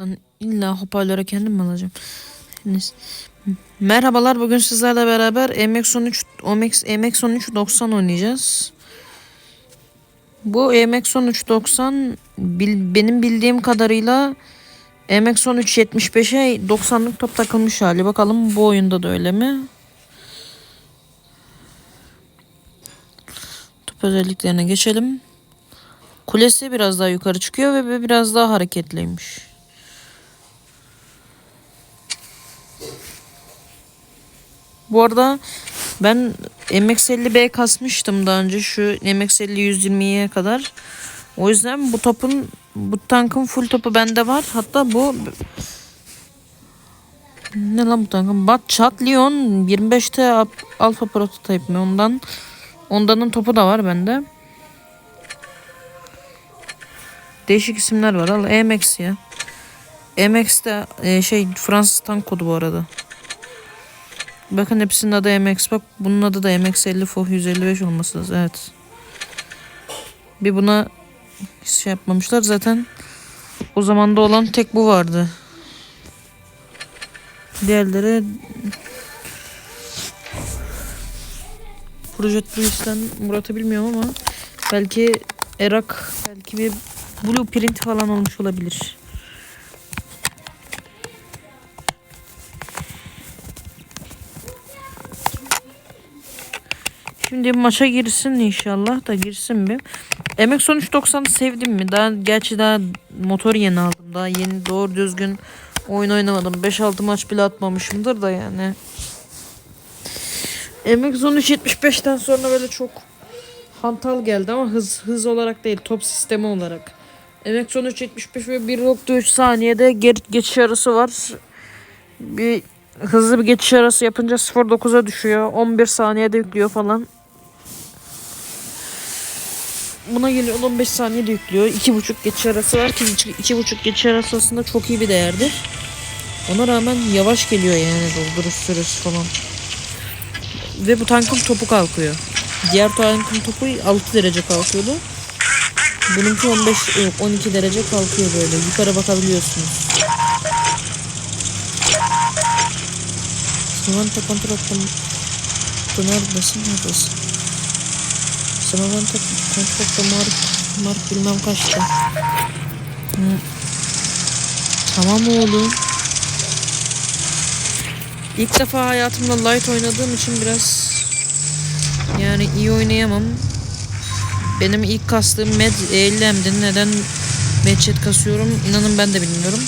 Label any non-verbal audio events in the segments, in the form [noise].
Lan illa hoparlöre kendim mi alacağım? Merhabalar bugün sizlerle beraber MX13 MX MX13 90 oynayacağız. Bu MX13 90 bil- benim bildiğim kadarıyla MX13 75'e 90'lık top takılmış hali. Bakalım bu oyunda da öyle mi? Top özelliklerine geçelim. Kulesi biraz daha yukarı çıkıyor ve biraz daha hareketliymiş. Bu arada ben MX-50B kasmıştım daha önce şu MX-50 120'ye kadar. O yüzden bu topun bu tankın full topu bende var. Hatta bu ne lan bu tankın? Bak Chat Leon 25'te Alpha Prototype mi ondan? Ondanın topu da var bende. Değişik isimler var. Al EMX ya. EMX de e, şey Fransız tank kodu bu arada. Bakın hepsinin adı MX. Bak bunun adı da MX50 FOH 155 olması lazım. Evet. Bir buna şey yapmamışlar. Zaten o zamanda olan tek bu vardı. Diğerleri Projet Luis'ten Murat'ı bilmiyorum ama belki Erak belki bir blueprint falan olmuş olabilir. Şimdi maça girsin inşallah da girsin bir. MX 1390'ı sevdim mi? Daha gerçi daha motor yeni aldım. Daha yeni doğru düzgün oyun oynamadım. 5-6 maç bile atmamışımdır da yani. MX 1375'ten sonra böyle çok hantal geldi ama hız hız olarak değil top sistemi olarak. MX 1375 ve 1.3 saniyede geri geçiş arası var. Bir hızlı bir geçiş arası yapınca 0.9'a düşüyor. 11 saniyede yüklüyor falan. Buna geliyor 15 saniyede yüklüyor. 2.5 geçiş arası var ki 2.5 geçiş arası aslında çok iyi bir değerdir. Ona rağmen yavaş geliyor yani dolduruş süresi falan. Ve bu tankın topu kalkıyor. Diğer tankın topu 6 derece kalkıyordu. Bununki 15 yok 12 derece kalkıyor böyle. Yukarı bakabiliyorsunuz. Samantha kontratım. Neredesin? Neredesin? Samantha kontratı mark, mark bilmem kaçtı. Hı. Tamam oğlum. İlk defa hayatımda light oynadığım için biraz yani iyi oynayamam. Benim ilk kastığım med 50'mdi. Neden medchat kasıyorum? İnanın ben de bilmiyorum.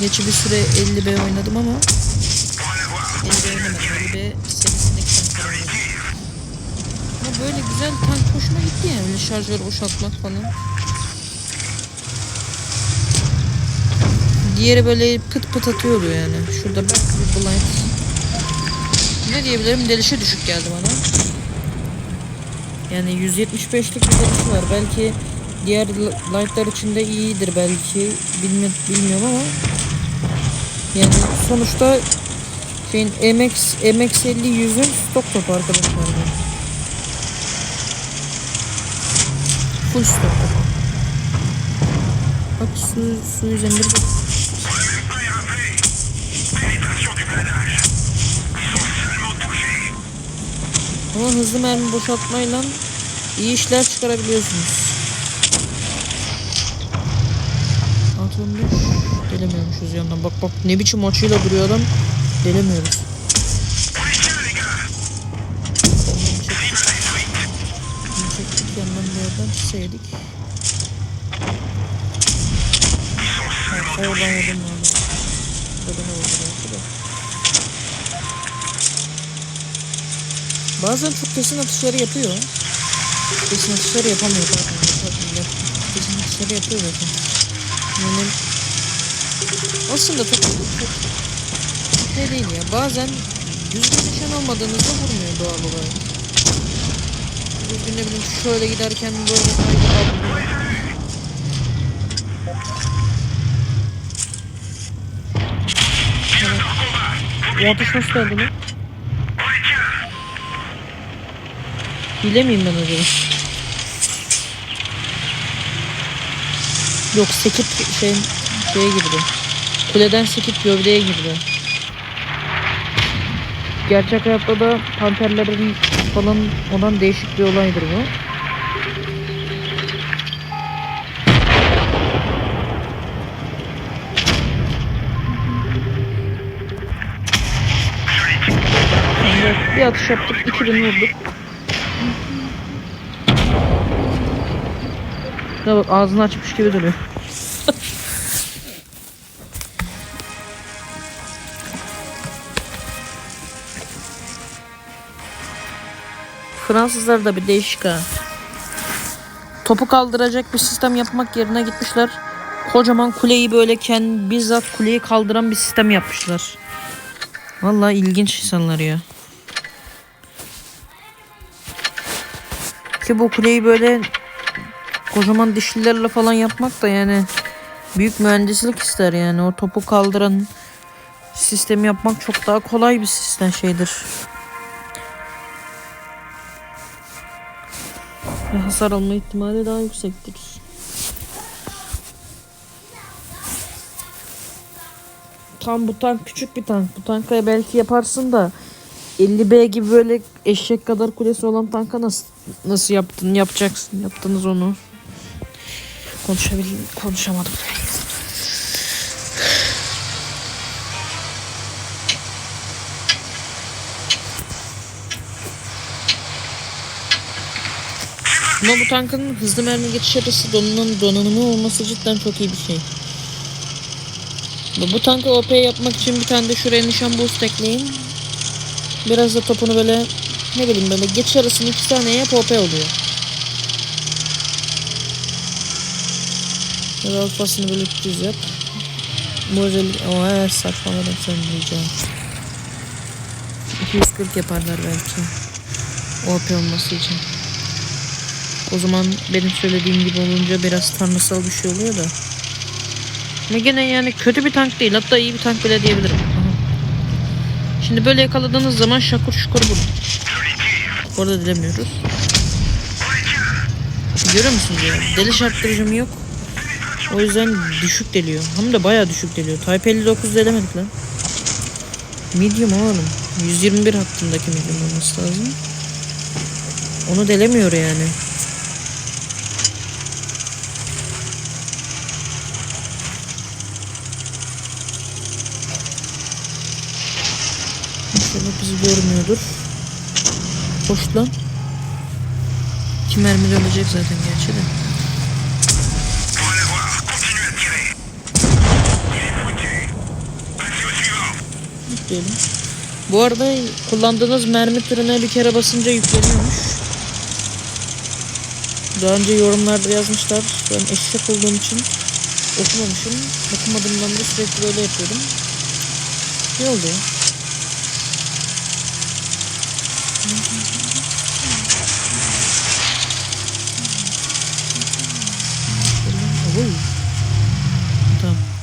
Geçi bir süre 50B oynadım ama 50B oynamadım. 50B serisindeki tanklar oynadım. Ama böyle güzel tank hoşuma gitti yani. Böyle şarjör boşaltmak falan. Diğeri böyle pıt pıt atıyordu yani. Şurada belki bir blind. Ne diyebilirim? Delişe düşük geldi bana. Yani 175'lik bir delişi var. Belki diğer lightlar içinde iyidir belki. Bilmi bilmiyorum ama yani sonuçta şeyin MX MX50 100'ün stok topu arkadaşlar. Yani. Full stok. Bak su, su üzerinde bir Ama hızlı mermi boşaltmayla iyi işler çıkarabiliyorsunuz. 65 delemiyormuşuz yandan. Bak bak ne biçim açıyla duruyor adam. Delemiyoruz. Bunu çektik yandan bir yerden çizseydik. Oradan vurdum yani. Buradan vurdum belki de. Bazen çok kesin atışları yapıyor. Kesin atışları yapamıyor. Pardon, Kesin atışları yapıyor zaten. Yani aslında çok, çok şey değil ya. Bazen düzgün nişan olmadığınızda vurmuyor doğal olarak. Düzgün ne bileyim şöyle giderken böyle kaydı. O atış nasıl geldi lan? Hile miyim ben acaba? Yok sekip şey şeye girdi. Kuleden sekip gövdeye girdi. Gerçek hayatta da panterlerin falan olan değişik bir olaydır bu. Bir atış yaptık, 2000 vurduk. Ya bak ağzını açmış gibi duruyor. Fransızlar da bir değişik ha. Topu kaldıracak bir sistem yapmak yerine gitmişler. Kocaman kuleyi böyle kendi bizzat kuleyi kaldıran bir sistem yapmışlar. Vallahi ilginç insanlar ya. Ki bu kuleyi böyle kocaman dişlilerle falan yapmak da yani büyük mühendislik ister yani. O topu kaldıran sistemi yapmak çok daha kolay bir sistem şeydir. Hasar alma ihtimali daha yüksektir. Tam bu tank küçük bir tank. Bu tanka belki yaparsın da 50B gibi böyle eşek kadar kulesi olan tanka nasıl nasıl yaptın yapacaksın yaptınız onu konuşabildim konuşamadım Ama bu tankın hızlı mermi geçiş arası donanım, donanımı olması cidden çok iyi bir şey. Bu, tankı OP yapmak için bir tane de şuraya nişan boost ekleyin. Biraz da topunu böyle ne bileyim böyle geçiş arasını iki saniye yap OP oluyor. Ya da alfasını böyle 300 yap. Bu özellik ama eğer saçmaladım sen diyeceğim. 240 yaparlar belki. OP olması için. O zaman benim söylediğim gibi olunca biraz tanrısal bir şey oluyor da. Ama gene yani kötü bir tank değil. Hatta iyi bir tank bile diyebilirim. Şimdi böyle yakaladığınız zaman şakur şukur vurun. Orada dilemiyoruz. Görüyor musunuz ya? Deli şarttırıcım yok. O yüzden düşük deliyor. Hem de bayağı düşük deliyor. Type 59 delemedik lan. Medium oğlum. 121 hattındaki medium olması lazım. Onu delemiyor yani. İnşallah bizi görmüyordur. Hoş lan. İki mermi ölecek zaten gerçi de. Diyelim. Bu arada kullandığınız mermi türüne bir kere basınca yükleniyormuş. Daha önce yorumlarda yazmışlar. Ben eşek olduğum için okumamışım. Okumadığımdan da sürekli böyle yapıyordum. Ne oldu ya?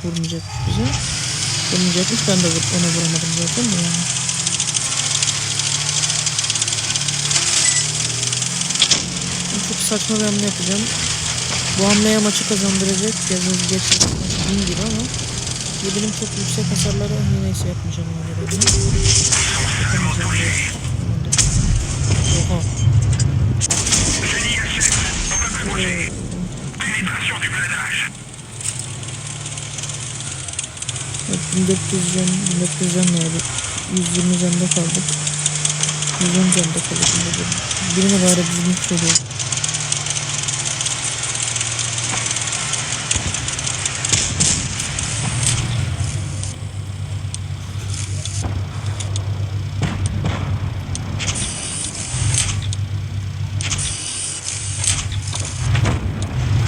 Vurmayacakmış bize. Vurmayacakmış ben de vur, ona vuramadım zaten de yani. Çok saçma bir hamle yapacağım. Bu hamleye maçı kazandıracak. Yazınız geçen bin gibi ama benim çok yüksek hasarları ah, neyse yapmayacağım göre. Yapamayacağım. Oha. Pénétration du planage. Evet, 1400 can, 1400 can vardı. 120 canda kaldık. 110 canda kaldık. Birine bari düzgün söylüyor.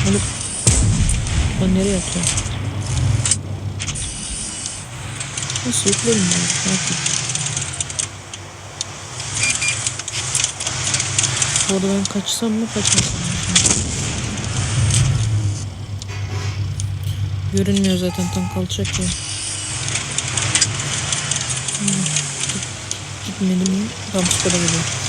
Oğlum, ben nereye atıyorum? Nasıl yüklerim ben? Bu arada ben kaçsam mı kaçmasam mı? Görünmüyor zaten tank alçak ya. Hmm, git- Gitmedim? Tam çıkarabilirim.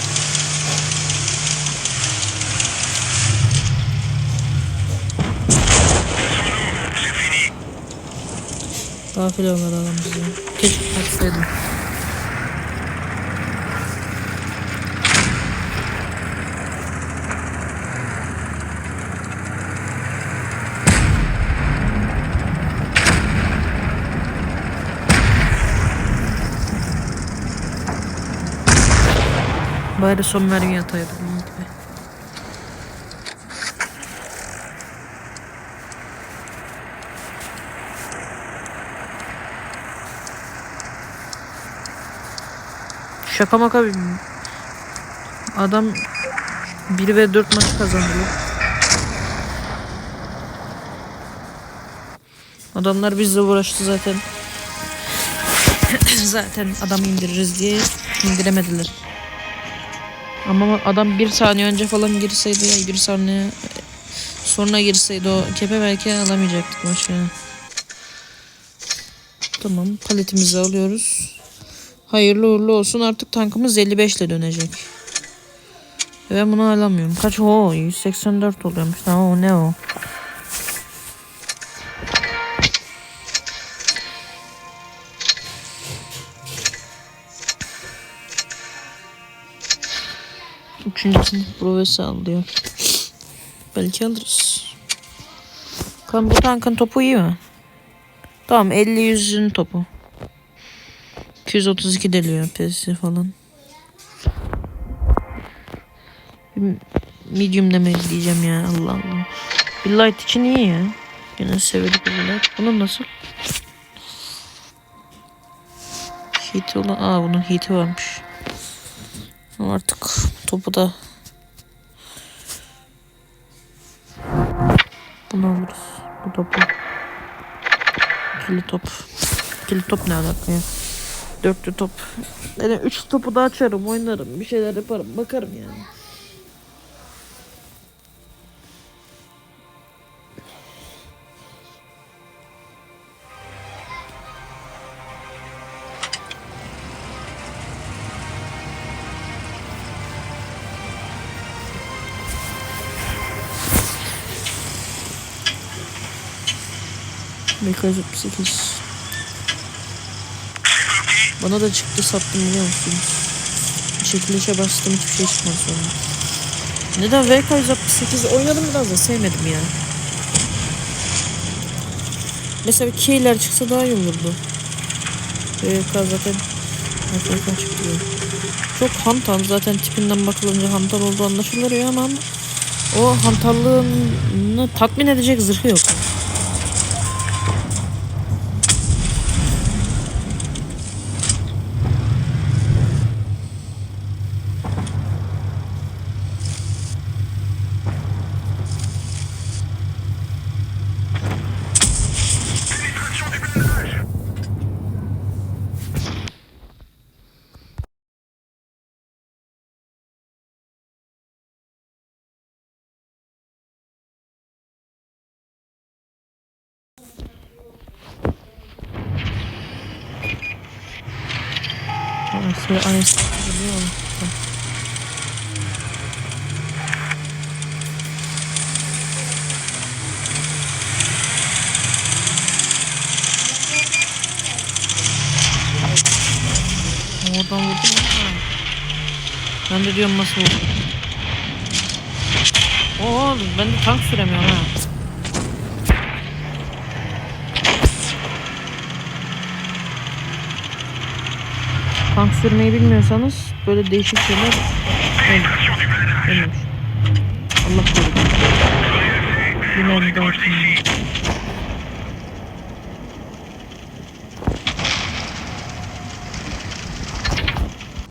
Gafil adam bizi. Keşke kaçsaydım. Bari son mermi ataydım. Şaka maka adam 1 ve 4 maç kazanıyor. Adamlar bizle uğraştı zaten. [coughs] zaten adamı indiririz diye indiremediler. Ama adam bir saniye önce falan girseydi ya bir saniye sonra girseydi o kepe belki alamayacaktık maçı. Tamam paletimizi alıyoruz. Hayırlı uğurlu olsun artık tankımız 55 ile dönecek. Ben bunu alamıyorum. Kaç o 184 oluyormuş. Tamam o ne o? Üçüncü sınıf provesi alıyor. Belki alırız. Kan bu tankın topu iyi mi? Tamam 50 yüzün topu. 232 deliyor pesi falan. Medium demek diyeceğim ya Allah Allah. Bir light için iyi ya. Yine sevedik bir light. Bunun nasıl? Heat olan... Aa bunun heat'i varmış. Artık topu da bunu alırız. Bu topu. İkili top. İkili top ne alaka ya? Dörtlü top. Yani üç topu da açarım, oynarım, bir şeyler yaparım, bakarım yani. Mekaz 38. Bana da çıktı sattım biliyor musunuz? Çekilişe bastım hiçbir şey çıkmadı sonra. Neden VK 168 oynadım biraz da sevmedim ya. Mesela keyler çıksa daha iyi olurdu. VK zaten VK çıktı. Çok hantal zaten tipinden bakılınca hantal olduğu anlaşılır ya ama o hantallığını tatmin edecek zırhı yok. Aynısı aynısı geliyor ama. Oradan vurdum ama. Ben de diyorum nasıl vurdum. Oo ben de tank süremiyorum ha. Tank sürmeyi bilmiyorsanız böyle değişik şeyler ölmüş. Allah korusun. Soyez